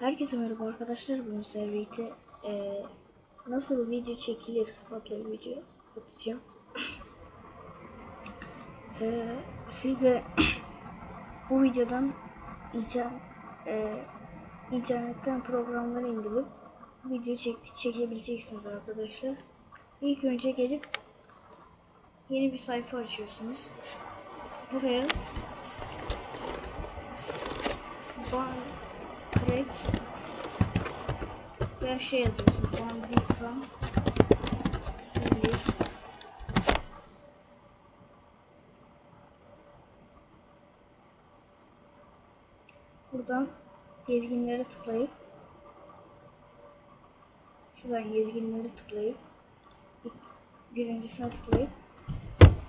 Herkese merhaba arkadaşlar. Bugün sizlerle birlikte eee, nasıl video çekilir adlı video atacağım. Eee siz de bu videodan inter, eee, internetten programları indirip video çek, çekebileceksiniz arkadaşlar. İlk önce gelip yeni bir sayfa açıyorsunuz. Buraya Bandcrack ve şey yazıyorsun. Bandicam English Buradan gezginlere tıklayıp şuradan gezginlere tıklayıp birincisine tıklayıp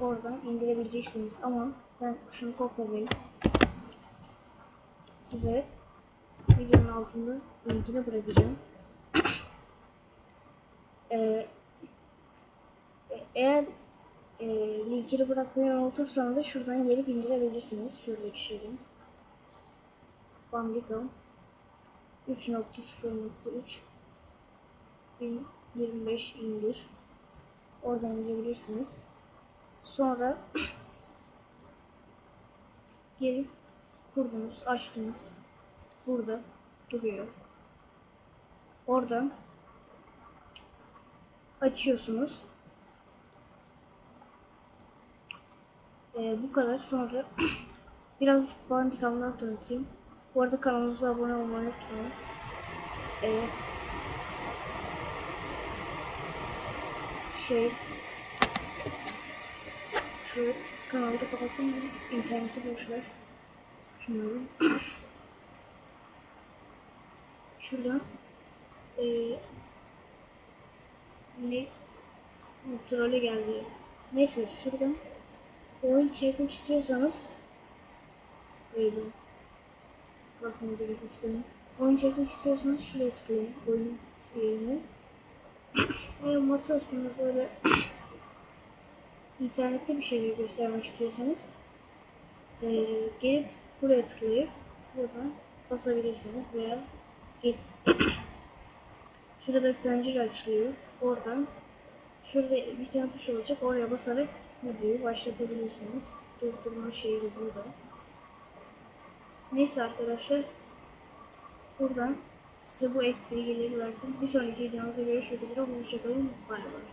oradan indirebileceksiniz. Ama ben şunu kopyalayayım. Size videonun altında linkini bırakacağım. Ee, eğer e, linkini bırakmayı unutursanız da şuradan gelip indirebilirsiniz. Şuradaki şeyden. Bandicam 3.0.3 25 indir. Oradan indirebilirsiniz. Sonra gelip kurdunuz, açtınız. Burada duruyor. Oradan açıyorsunuz. Ee, bu kadar. Sonra biraz Bandicam'dan tanıtayım. Bu arada kanalımıza abone olmayı unutmayın. Ee, şey şu kanalı da kapatayım? İnterneti boş ver. Şunları. Şuradan eee ne trole geldi. Neyse şuradan oyun çekmek istiyorsanız böyle bakın görmek istemiyorum. Oyun çekmek istiyorsanız şuraya tıklayın. Oyun yerine. Eğer masa üstünde böyle internette bir şeyler göstermek istiyorsanız eee gelip buraya tıklayıp buradan basabilirsiniz veya şurada bir pencere açılıyor. Oradan şurada bir tane tuş olacak. Oraya basarak videoyu başlatabilirsiniz. Durdurma şeyi de burada. Neyse arkadaşlar. Buradan size bu ek bilgileri. Bir sonraki videomuzda görüşmek üzere. Hoşçakalın. Bay bay.